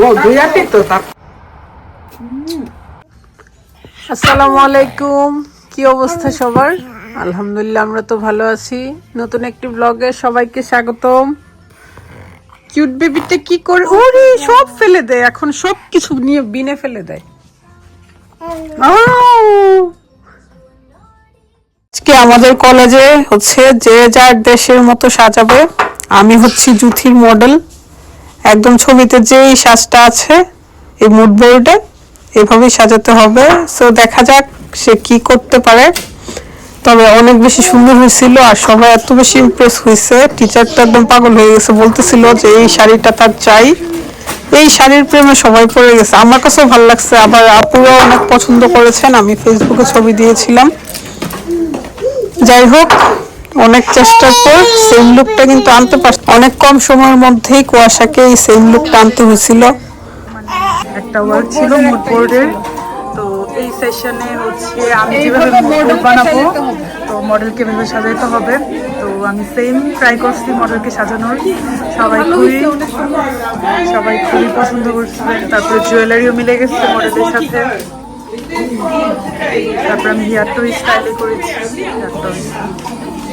ও কি অবস্থা সবার? আলহামদুলিল্লাহ, আমরা তো ভালো আছি। নতুন একটি ব্লগে সবাইকে স্বাগতম। কিউট কি করে ওরে, সব ফেলে দেয়। এখন সব কিছু নিয়ে বিনে ফেলে দেয়। আজকে আমাদের কলেজে হচ্ছে যে যার দেশের মতো সাজাবে, আমি হচ্ছি জুথির মডেল একদম ছবিতে যেই সাজটা আছে, এই মুড বোর্ডে এভাবেই সাজাতে হবে। সো দেখা যাক সে কি করতে পারে। তবে অনেক বেশি সুন্দর হয়েছিল আর সবাই এত বেশি ইমপ্রেস হয়েছে। টিচারটা একদম পাগল হয়ে গেছে, বলতেছিল যে এই শাড়িটা তার চাই। এই শাড়ির প্রেমে সবাই পড়ে গেছে। আমার কাছেও ভালো লাগছে। আবার আপুরাও অনেক পছন্দ করেছেন। আমি ফেসবুকে ছবি দিয়েছিলাম। যাই হোক অনেক চেষ্টার পর সেম লুকটা কিন্তু আনতে পারছি অনেক কম সময়ের মধ্যেই কুয়াশাকে এই সেম লুকটা আনতে হয়েছিল। একটা ওয়ার্ক ছিল মুড বোর্ডের তো এই সেশনে হচ্ছে আমি যেভাবে মডেল বানাবো, তো মডেলকে ভেবে সাজাইতে হবে। তো আমি সেম ট্রাই করছি মডেলকে সাজানোর। সবাই খুবই সবাই খুবই পছন্দ করছে। তারপরে জুয়েলারিও মিলে গেছে মডেলের সাথে। তারপর আমি হেয়ারটাও স্টাইলে করেছি হেয়ারটাও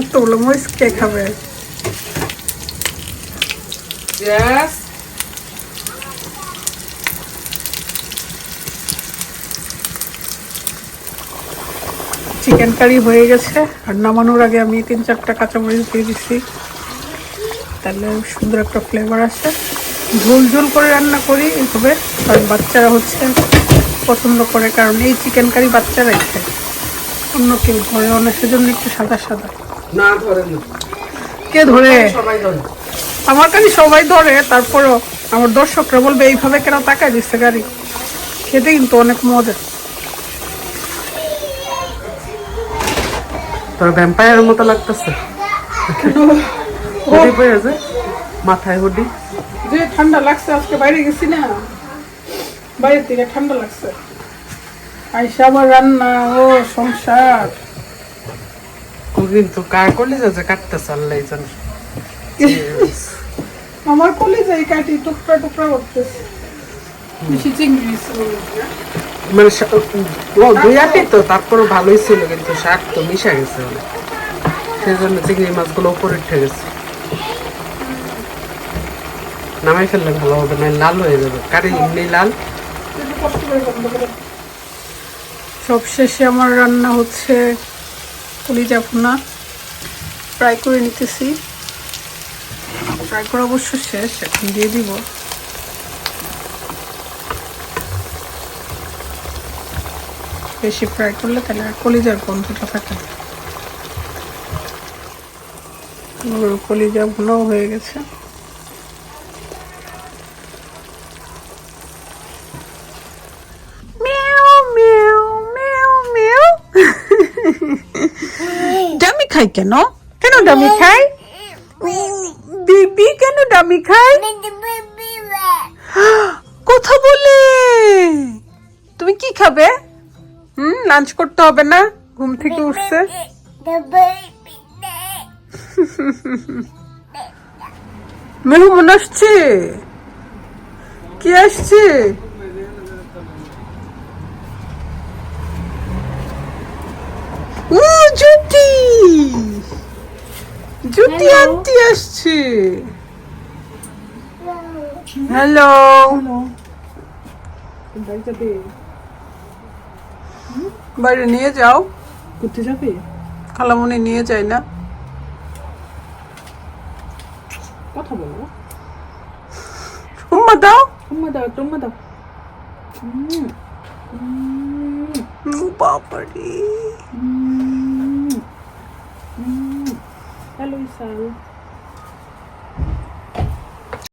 এতগুলো মরিচ কে খাবে. চিকেন কারি হয়ে গেছে আর নামানোর আগে আমি তিন চারটা কাঁচামরিচ দিয়ে দিচ্ছি। তাহলে সুন্দর একটা ফ্লেভার আসে। ঝোল ঝোল করে রান্না করি এইভাবে কারণ বাচ্চারা হচ্ছে পছন্দ করে কারণ এই চিকেন কারি বাচ্চারাই খায়। অন্য কেউ ঘরে না সেজন্য একটু সাদা সাদা। না ধরে না। কে ধরে? সবাই ধরে। আমার কাছে সবাই ধরে তারপরও আমার দর্শকরা বলবে এইভাবে কেন তাকায় দিচ্ছে গাড়ি? খেতে কিন্তু অনেক মজা। তোর ভ্যাম্পায়ারের মতো লাগতেছে। হুডি পরে মাথায় হুডি যে ঠান্ডা লাগছে আজকে বাইরে গেছি না। বাইরে থেকে ঠান্ডা লাগছে। আইসা আবার রান্না ও সংসার। কিন্তু কার করলে যে কাটতেছে আল্লাহ জানে আমার কলেজে এই কাটি টুকরা টুকরা করতেছে। বেশি চিংড়ি মানে ও দুই আটি তো তারপরে ভালোই ছিল কিন্তু শাক তো মিশা গেছে অনেক। সেই জন্য চিংড়ি মাছগুলো উপরে উঠে গেছে। নামাই ফেললে ভালো হবে না লাল হয়ে যাবে। কারি এমনি লাল। একটু কষ্ট করে বন্ধ করে। সব শেষে আমার রান্না হচ্ছে কলিজা ভুনা ফ্রাই করে নিতেছি। ফ্রাই করা অবশ্য শেষ, এখন দিয়ে দিব। বেশি ফ্রাই করলে তাহলে আর কলিজার গন্ধটা থাকে। আমার কলিজা ভুনাও হয়ে গেছে। খাই কেন? কেন ডামি খাই বিবি কেন ডামি খাই কথা বলে। তুমি কি খাবে? হুম লাঞ্চ করতে হবে না? ঘুম থেকে উঠছে। মেহমান আসছে? কি আসছে? ও জ্যোতি জ্যোতি আন্টি আসছে! হ্যালো বাইরে নিয়ে যাও। কোথায় যাবে? খালামুনি নিয়ে যায় না। কথা বলো। উম্মা দাও। উম্মা দাও একটা উম্মা দাও বাবারে। So